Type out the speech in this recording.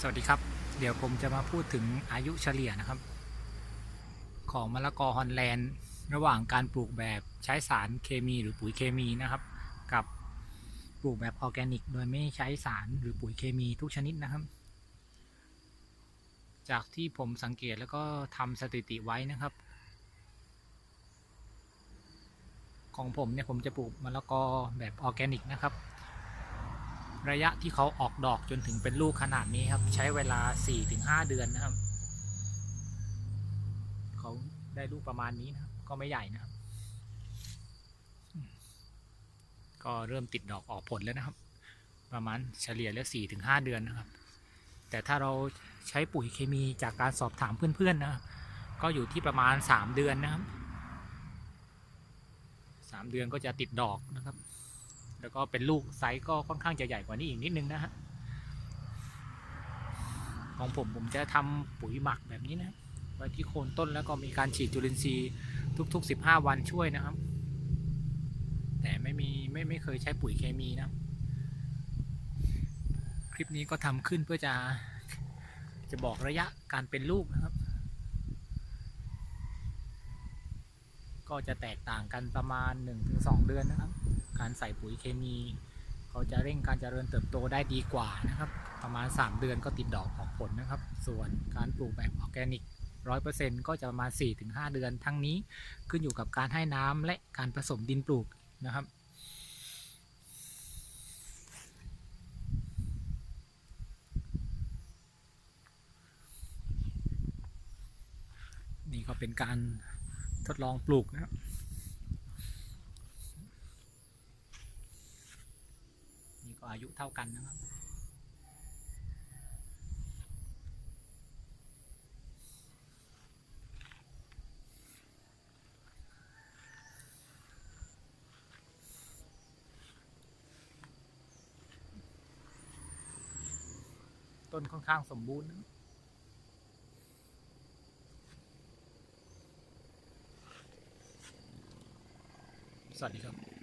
สวัสดีครับ เดี๋ยวผมจะมาพูดถึงอายุเฉลี่ยนะครับ ของมะละกอฮอลแลนด์ ระหว่างการปลูกแบบใช้สารเคมีหรือปุ๋ยเคมีนะครับ กับปลูกแบบออร์แกนิก โดยไม่ใช้สารหรือปุ๋ยเคมีทุกชนิดนะครับ จากที่ผมสังเกตแล้วก็ทำสถิติไว้นะครับ ของผมเนี่ยผมจะปลูกมะละกอแบบออร์แกนิกนะครับ ระยะที่เขาออกดอกจนถึงเป็นลูกขนาดนี้ครับ ใช้เวลา 4-5 เดือนนะครับ เขาได้ลูกประมาณนี้นะครับ ก็ไม่ใหญ่นะครับ ก็เริ่มติดดอกออกผลแล้วนะครับ ประมาณเฉลี่ยแล้ว4-5 เดือนนะครับ แต่ถ้าเราใช้ปุ๋ยเคมีจากการสอบถามเพื่อนๆนะครับก็อยู่ที่ประมาณ 3 เดือนนะครับ 3 เดือนก็จะติดดอกนะครับ แล้วก็เป็นลูกไซส์ก็ค่อนข้างจะใหญ่กว่านี้อีกนิดนึงนะฮะของผมผมจะทำปุ๋ยหมักแบบนี้นะไว้ที่โคนต้นแล้วก็มีการฉีดจุลินทรีย์ทุก ๆ 15 วันช่วยนะครับ แต่ไม่มีไม่ไม่เคยใช้ปุ๋ยเคมีนะ คลิปนี้ก็ทำขึ้นเพื่อจะจะบอกระยะการเป็นลูกนะครับ ก็จะแตกต่างกันประมาณ 1-2 เดือนนะครับ การใส่ปุ๋ยเคมี เขาจะเร่งการเจริญเติบโตได้ดีกว่านะครับ ประมาณ 3 เดือนก็ติดดอกออกผลนะครับ ส่วนการปลูกแบบออร์แกนิก100%ก็จะประมาณ 4-5 เดือนทั้งนี้ขึ้นอยู่กับการให้น้ำและการผสมดินปลูกนะครับนี่ก็เป็นการทดลองปลูกนะครับ นี่ก็ อายุเท่ากันนะครับ ต้นค่อนข้างสมบูรณ์นะสวัสดีครับ